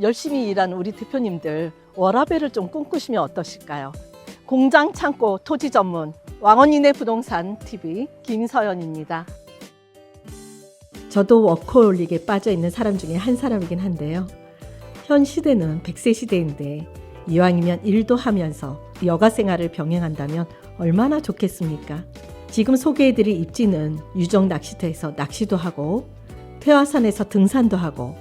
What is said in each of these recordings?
열심히 일한 우리 대표님들 워라벨을 좀 꿈꾸시면 어떠실까요? 공장 창고 토지 전문 왕원인의 부동산 TV 김서연입니다. 저도 워커홀릭에 빠져 있는 사람 중에 한 사람이긴 한데요. 현 시대는 100세 시대인데 이왕이면 일도 하면서 여가 생활을 병행한다면 얼마나 좋겠습니까? 지금 소개해드릴 입지는 유정 낚시터에서 낚시도 하고 태화산에서 등산도 하고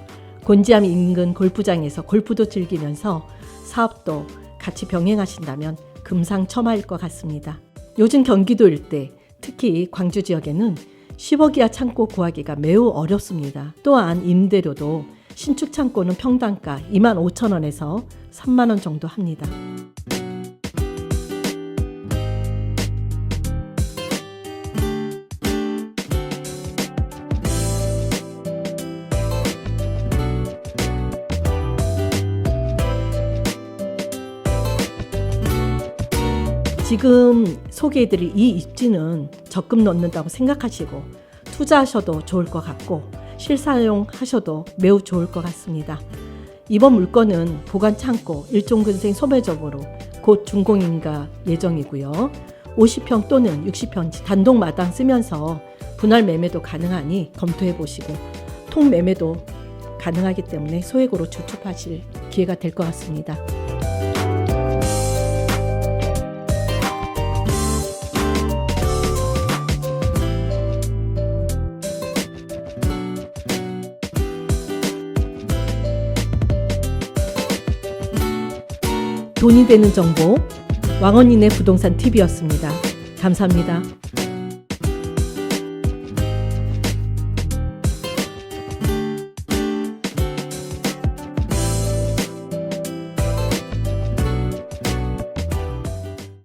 곤지암 인근 골프장에서 골프도 즐기면서 사업도 같이 병행하신다면 금상첨화일 것 같습니다. 요즘 경기도 일대, 특히 광주 지역에는 10억 이하 창고 구하기가 매우 어렵습니다. 또한 임대료도 신축 창고는 평당가 2만 5천 원에서 3만 원 정도 합니다. 지금 소개해드릴 이 입지는 적금 넣는다고 생각하시고 투자하셔도 좋을 것 같고 실사용하셔도 매우 좋을 것 같습니다. 이번 물건은 보관 창고 일종근생 소매점으로 곧 준공인가 예정이고요. 50평 또는 60평 단독 마당 쓰면서 분할 매매도 가능하니 검토해 보시고 통 매매도 가능하기 때문에 소액으로 주축하실 기회가 될 것 같습니다. 돈이 되는 정보 왕언니네 부동산 TV였습니다. 감사합니다.